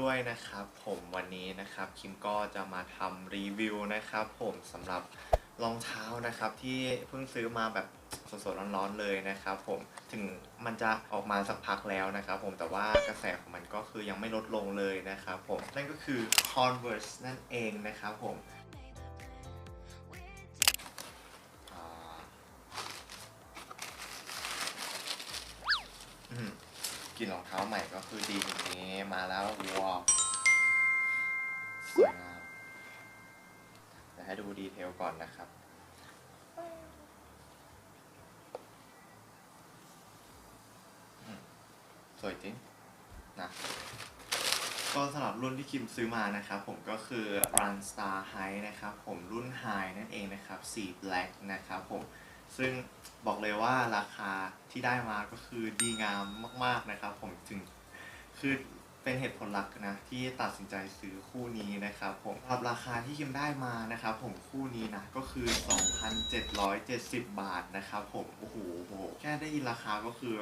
ด้วยนะครับ ผมวันนี้นะครับคิมก็จะมาทำรีวิวนะครับ ผมสำหรับรองเท้านะครับที่เพิ่งซื้อมาแบบสดๆร้อนๆเลยนะครับ ผมถึงมันจะออกมาสักพักแล้วนะครับ ผมแต่ว่ากระแสของมันก็คือยังไม่ลดลงเลยนะครับ ผมนั่นก็คือ Converse นั่นเองนะครับ ผม ลิ่นรองเท้าใหม่ก็คือดีอย่างนี้มาแล้วว้าวสวยงามเดี๋ยวให้ดูดีเทลก่อนนะครับ สวยจริงนะก็สำหรับรุ่นที่คิมซื้อมานะครับผมก็คือ Run Star High นะครับผมรุ่น High นั่นเองนะครับสี Black นะครับผม ซึ่งบอกเลยว่าราคาที่ได้มาก็คือดีงามมากๆนะครับ ผมถึงคือเป็นเหตุผลหลักนะที่ตัดสินใจซื้อคู่นี้นะครับผมสำหรับราคาที่คิมได้มานะครับผมคู่นี้นะก็คือ 2,770 บาทนะครับผมโอ้โหโอ้โหแค่ได้ยินราคาก็คือ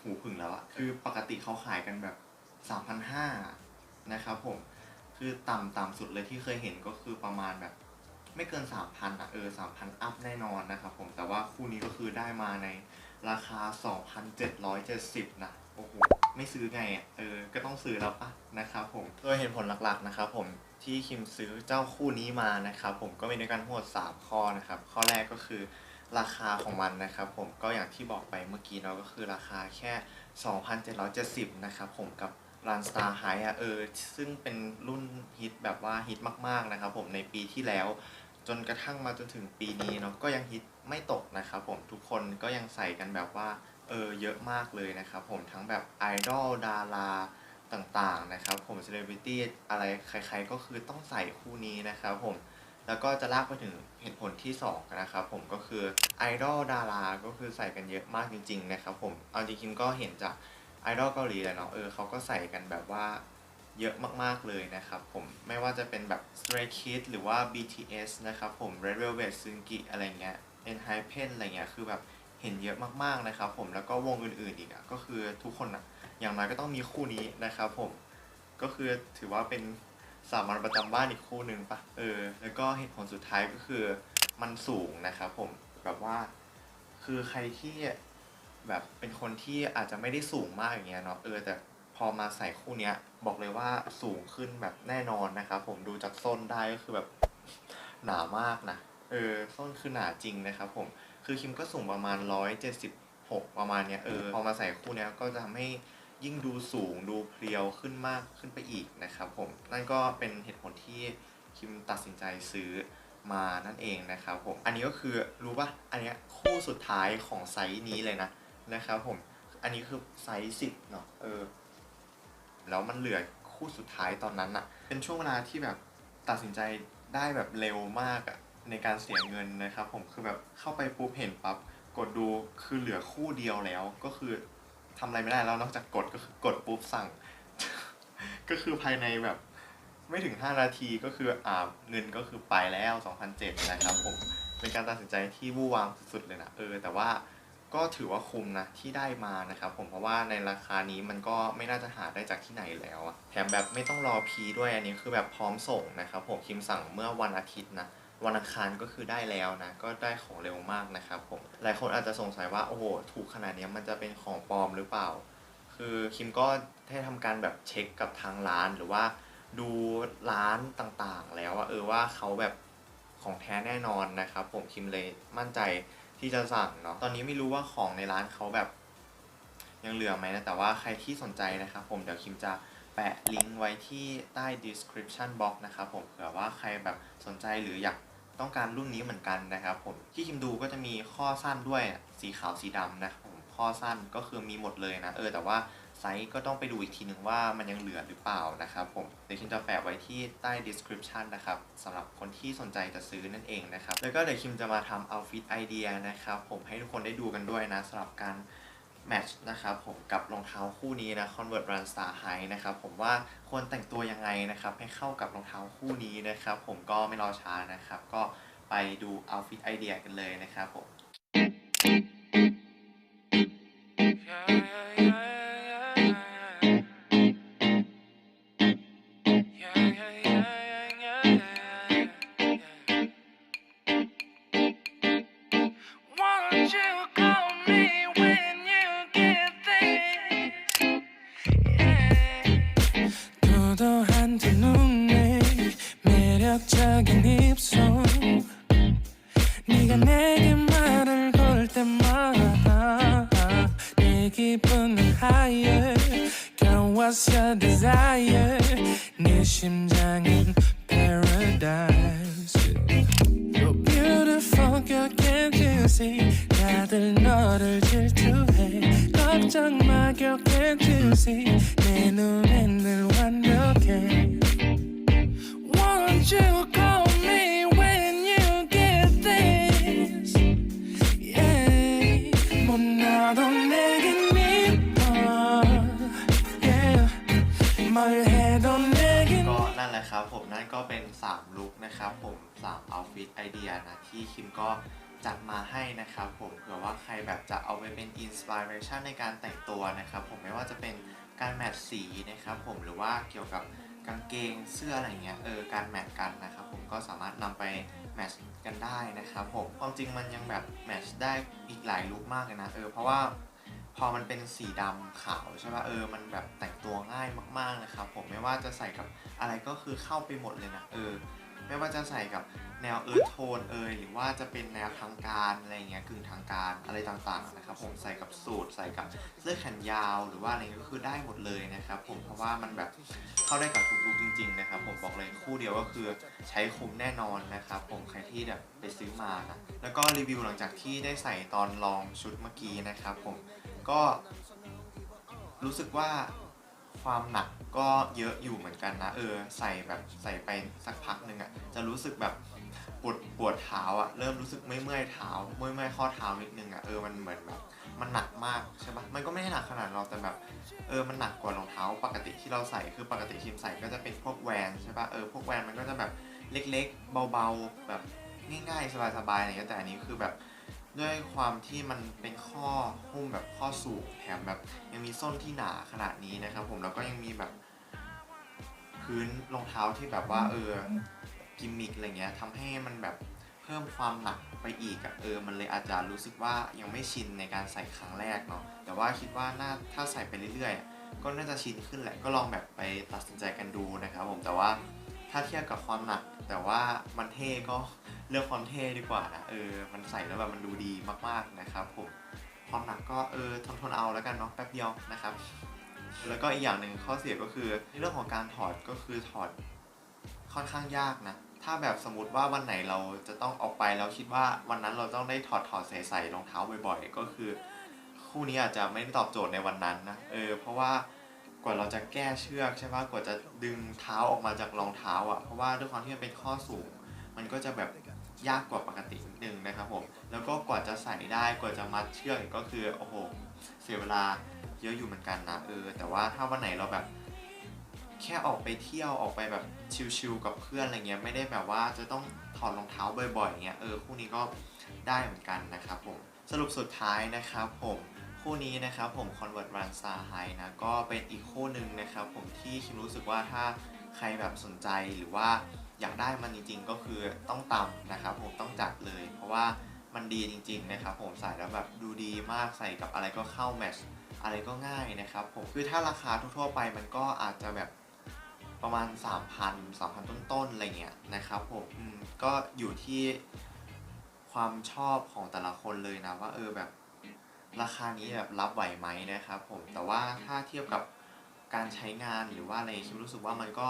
หูผึ่งแล้วอะคือปกติเขาขายกันแบบ 3,500นะครับผมคือต่ำต่ำสุดเลยที่เคยเห็นก็คือประมาณแบบ ไม่เกิน 3,000อะเออ3,000 อัพแน่นอนนะครับผมแต่ว่าคู่นี้ก็คือได้มาในราคา 2,770นะโอ้โหไม่ซื้อไงอะเออก็ต้องซื้อแล้วปะนะครับผมโดยเหตุผลหลักๆนะครับผมที่คิมซื้อเจ้าคู่นี้มานะครับผมก็มีด้วยกันทั้งหมด3ข้อนะครับข้อแรกก็คือราคาของมันนะครับผมก็อย่างที่บอกไปเมื่อกี้เนาะก็คือราคาแค่ 2,770นะครับผมกับ Run Star High อะเออซึ่งเป็นรุ่นฮิตแบบว่าฮิตมากๆนะครับผมในปีที่แล้ว จนกระทั่งมาจนถึงปีนี้เนาะก็ยังฮิตไม่ตกนะครับผมทุกคนก็ยังใส่กันแบบว่าเออเยอะมากเลยนะครับผมทั้งแบบไอดอลดาราต่างๆนะครับผมเซเลบริตี้อะไรใครๆก็คือต้องใส่คู่นี้นะครับผมแล้วก็จะลากไปถึงเหตุผลที่2นะครับผมก็คือไอดอลดาราก็คือใส่กันเยอะมากจริงๆนะครับผมเอาจริงๆก็เห็นจากไอดอลเกาหลีแหละเนาะเออเขาก็ใส่กันแบบว่า เยอะมากๆเลยนะครับผมไม่ว่าจะเป็นแบบ Stray Kids หรือว่า BTS นะครับผม Red Velvet s u n g i อะไรเงี้ย ENHYPEN อะไรเงี้ยคือแบบเห็นเยอะมากๆนะครับผมแล้วก็วงอื่นๆอีกอะก็คือทุกคนอะอย่างน้อยก็ต้องมีคู่นี้นะครับผมก็คือถือว่าเป็นสามัญประจำบ้านอีกคู่หนึ่งปะเออ แล้วก็เหตุผลสุดท้ายก็คือมันสูงนะครับผมแบบว่า คือใครที่แบบเป็นคนที่อาจจะไม่ได้สูงมากอย่างเงี้ยเนาะเออแต่ พอมาใส่คู่เนี้ย บอกเลยว่าสูงขึ้นแบบแน่นอนนะครับผมดูจากส้นได้ก็คือแบบหนามากนะ เออส้นคือหนาจริงนะครับผมคือคิมก็สูงประมาณ176ประมาณเนี้ยเออพอมาใส่คู่เนี้ยก็จะทำให้ยิ่งดูสูงดูเพรียวขึ้นมากขึ้นไปอีกนะครับผมนั่นก็เป็นเหตุผลที่คิมตัดสินใจซื้อมานั่นเองนะครับผมอันนี้ก็คือรู้ป่ะอันนี้คู่สุดท้ายของไซส์นี้เลยนะนะครับผมอันนี้คือไซส์สิบเนาะเออ แล้วมันเหลือคู่สุดท้ายตอนนั้นอะเป็นช่วงเวลาที่แบบตัดสินใจได้แบบเร็วมากอะในการเสียเงินนะครับ ผมคือแบบเข้าไปปุ๊บเห็นปั๊บกดดูคือเหลือคู่เดียวแล้วก็คือทำอะไรไม่ได้แล้วนอกจากกดก็คือกดปุ๊บสั่ง ก็คือภายในแบบ ไม่ถึง 5 นาทีก็คืออ่าเงินก็คือไปแล้ว 2,007 นะครับผมเป็นการตัดสินใจที่วู่วามสุดๆเลยนะเออแต่ว่า ก็ถือว่าคุ้มนะที่ได้มานะครับผมเพราะว่าในราคานี้มันก็ไม่น่าจะหาได้จากที่ไหนแล้วอะแถมแบบไม่ต้องรอพีด้วยอันนี้คือแบบพร้อมส่งนะครับผมคิมสั่งเมื่อวันอาทิตย์นะวันอังคารก็คือได้แล้วนะ ก็ได้ของเร็วมากนะครับผมหลายคนอาจจะสงสัยว่าโอ้โหถูกขนาดนี้มันจะเป็นของปลอมหรือเปล่า คือคิมก็ได้ทำการแบบเช็คกับทางร้านหรือว่าดูร้านต่างๆ แล้วอะเออว่าเขาแบบของแท้แน่นอนนะครับผมคิมเลยมั่นใจ ที่จะสั่งเนาะตอนนี้ไม่รู้ว่าของในร้านเขาแบบ ยังเหลือไหมนะแต่ว่าใครที่สนใจนะครับผมเดี๋ยวคิมจะแปะลิงก์ไว้ที่ใต้ description box นะครับผมเผื่อว่าใครแบบสนใจหรืออยากต้องการรุ่นนี้เหมือนกันนะครับผมที่คิมดูก็จะมีข้อสั้นด้วยสีขาวสีดำนะครับผมข้อสั้นก็คือมีหมดเลยนะเออแต่ว่า ไซส์ก็ต้องไปดูอีกทีหนึ่งว่ามันยังเหลือหรือเปล่านะครับผมเดี๋ยวคิมจะแปะไว้ที่ใต้ description นะครับสำหรับคนที่สนใจจะซื้อนั่นเองนะครับแล้วก็เดี๋ยวคิมจะมาทำ outfit idea นะครับผมให้ทุกคนได้ดูกันด้วยนะสำหรับการแมทช์นะครับผมกับรองเท้าคู่นี้นะ Convert Run Star High นะครับผมว่าควรแต่งตัวยังไงนะครับให้เข้ากับรองเท้าคู่นี้นะครับผมก็ไม่รอช้านะครับ ก็ไปดู outfit idea กันเลยนะครับผม 매력적인 입술 네가 내게 말을 걸 때마다 네 기분은 higher Girl what's your desire 네 심장은 paradise You're beautiful girl can't you see 다들 너를 질투해 걱정 마 girl can't you see 내 눈엔 늘 완벽해 ก็นั่นแหละครับผมนั่นก็เป็น 3 ลุคนะครับผม3เอาฟิตไอเดียนะที่คิมก็จัดมาให้นะครับผมเผื่อว่าใครแบบจะเอาไปเป็นอินสปิเรชันในการแต่งตัวนะครับผมไม่ว่าจะเป็นการแมทสีนะครับผมหรือว่าเกี่ยวกับกางเกงเสื้ออะไรเงี้ยเออการแมทกันนะครับผมก็สามารถนำไปแมทกันได้นะครับผมความจริงมันยังแบบแมทได้อีกหลายลุคมากเลยนะเออเพราะว่า พอมันเป็นสีดำขาวใช่ป่ะเออ มันแบบแต่งตัวง่ายมากๆนะครับผมไม่ว่าจะใส่กับอะไรก็คือเข้าไปหมดเลยนะเออ ไม่ว่าจะใส่กับแนวเอิร์ธโทนเอยหรือว่าจะเป็นแนวทางการอะไรเงี้ยกึ่งทางการอะไรต่างๆนะครับผมใส่กับสูทใส่กับเสื้อแขนยาวหรือว่าอะไรก็คือได้หมดเลยนะครับผมเพราะว่ามันแบบเข้าได้กับทุกลุคจริงๆนะครับผมบอกเลยคู่เดียวก็คือใช้คุ้มแน่นอนนะครับผมใครที่แบบไปซื้อมานะแล้วก็รีวิวหลังจากที่ได้ใส่ตอนลองชุดเมื่อกี้นะครับผม ก็ รู้สึกว่าความหนักก็เยอะอยู่เหมือนกันนะ เออ ใส่แบบใส่ไปสักพักหนึ่งอะ่ะจะรู้สึกแบบปวดปวดเท้าอะ่ะเริ่มรู้สึกเมื่อยเมื่อยเท้าเมื่อยเมื่อยข้อเท้านิดนึงอะ่ะเออมันเหมือนแบบมันหนักมากใช่ปะมันก็ไม่ได้หนักขนาดเราแต่แบบเออมันหนักกว่ารองเท้า ปกติที่เราใส่คือปกติคิมใส่ก็จะเป็นพวกแวนใช่ปะเออพวกแวนมันก็จะแบบเล็กๆ เบาๆแบบง่ายๆ สบายๆอะไรเงี้ยแต่อันนี้คือแบบ ด้วยความที่มันเป็นข้อหุ้มแบบข้อสูงแถมแบบยังมีส้นที่หนาขนาดนี้นะครับ ผมแล้วก็ยังมีแบบพื้นรองเท้าที่แบบว่าเออกิมมิกอะไรเงี้ยทำให้มันแบบเพิ่มความหนักไปอีกอะเออ มันเลยอาจจะรู้สึกว่ายังไม่ชินในการใส่ครั้งแรกเนาะแต่ว่าคิดว่าน่าถ้าใส่ไปเรื่อยๆ ก็น่าจะชินขึ้นแหละก็ลองแบบไปตัดสินใจกันดูนะครับผมแต่ว่าถ้าเทียบกับความหนัก แต่ว่ามันเท่ก็ เลือกความเท่ดีกว่านะเออมันใส่แล้วแบบมันดูดีมากๆนะครับผมความหนักก็เออทนทนๆเอาแล้วกันเนาะแป๊บเดียวนะครับ แล้วก็อีกอย่างหนึ่งข้อเสียก็คือในเรื่องของการถอดก็คือถอดค่อนข้างยากนะถ้าแบบสมมติว่าวันไหนเราจะต้องออกไปแล้วคิดว่าวันนั้นเราต้องได้ถอดถอดใส่ใส่รองเท้าบ่อยๆ ก็คือ คู่นี้อาจจะไม่ได้ตอบโจทย์ในวันนั้นนะเออเพราะว่ากว่าเราจะแก้เชือกใช่ปะกว่าจะดึงเท้าออกมาจากรองเท้าอะเพราะว่าด้วยความที่มันเป็นข้อสูง มันก็จะแบบ ยากกว่าปกตินิดนึงนะครับผม แล้วก็กว่าจะใส่ได้กว่าจะมัดเชือกก็คือโอ้โหเสียเวลาเยอะอยู่เหมือนกันนะเออ แต่ว่าถ้าวันไหนเราแบบ แค่ออกไปเที่ยวออกไปแบบชิลๆกับเพื่อนอะไรเงี้ยไม่ได้แบบว่าจะต้องถอดรองเท้าบ่อยๆเงี้ยเออคู่นี้ก็ได้เหมือนกันนะครับผมสรุปสุดท้ายนะครับผมคู่นี้นะครับผม Convert Run s a High นะก็เป็นอีกคู่หนึ่งนะครับผมที่คิมรู้สึกว่าถ้าใครแบบสนใจหรือว่า อยากได้มันจริงๆก็คือต้องตำนะครับผมต้องจัดเลย เพราะว่ามันดีจริงๆนะครับผมใส่แล้วแบบดูดีมากใส่กับอะไรก็เข้าแมทช์อะไรก็ง่ายนะครับผมคือถ้าราคาทั่วๆไปมันก็อาจจะแบบประมาณ 3,000 3,000 ต้นๆอะไรเงี้ยนะครับผมมก็อยู่ที่ความชอบของแต่ละคนเลยนะว่าเออแบบราคานี้แบบรับไหวไหมนะครับผมแต่ว่าถ้าเทียบกับการใช้งานหรือว่าอะไรคิมรู้สึกว่ามันก็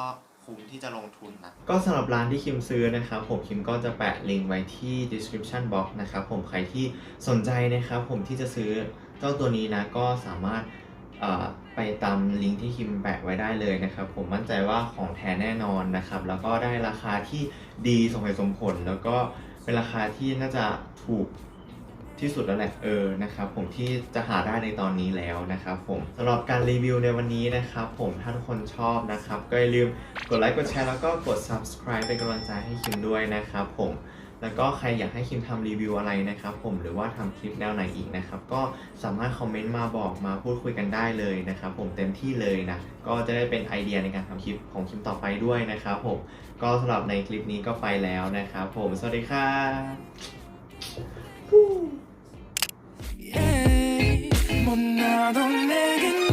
คุ้มที่จะลงทุนนะ ก็สำหรับร้านที่คิมซื้อนะครับผมคิมก็จะแปะลิงก์ไว้ที่ description box นะครับผมใครที่สนใจนะครับผมที่จะซื้อเจ้าตัวนี้นะก็สามารถไปตามลิงก์ที่คิมแปะไว้ได้เลยนะครับ ผมมั่นใจว่าของแท้แน่นอนนะครับ แล้วก็ได้ราคาที่ดีสมเหตุสมผล แล้วก็เป็นราคาที่น่าจะถูก ที่สุดแล้วแหละเออนะครับผมที่จะหาได้ในตอนนี้แล้วนะครับผมสำหรับการรีวิวในวันนี้นะครับผมถ้าทุกคนชอบนะครับก็อย่าลืมกดไลค์กดแชร์แล้วก็กด subscribe เป็นกำลังใจให้คิมด้วยนะครับผมแล้วก็ใครอยากให้คิมทำรีวิวอะไรนะครับผมหรือว่าทำคลิปแนวไหนอีกนะครับก็สามารถคอมเมนต์มาบอกมาพูดคุยกันได้เลยนะครับผมเต็มที่เลยนะก็จะได้เป็นไอเดียในการทำคลิปของคิมต่อไปด้วยนะครับผมก็สำหรับในคลิปนี้ก็ไปแล้วนะครับผมสวัสดีครับ 나도 내겐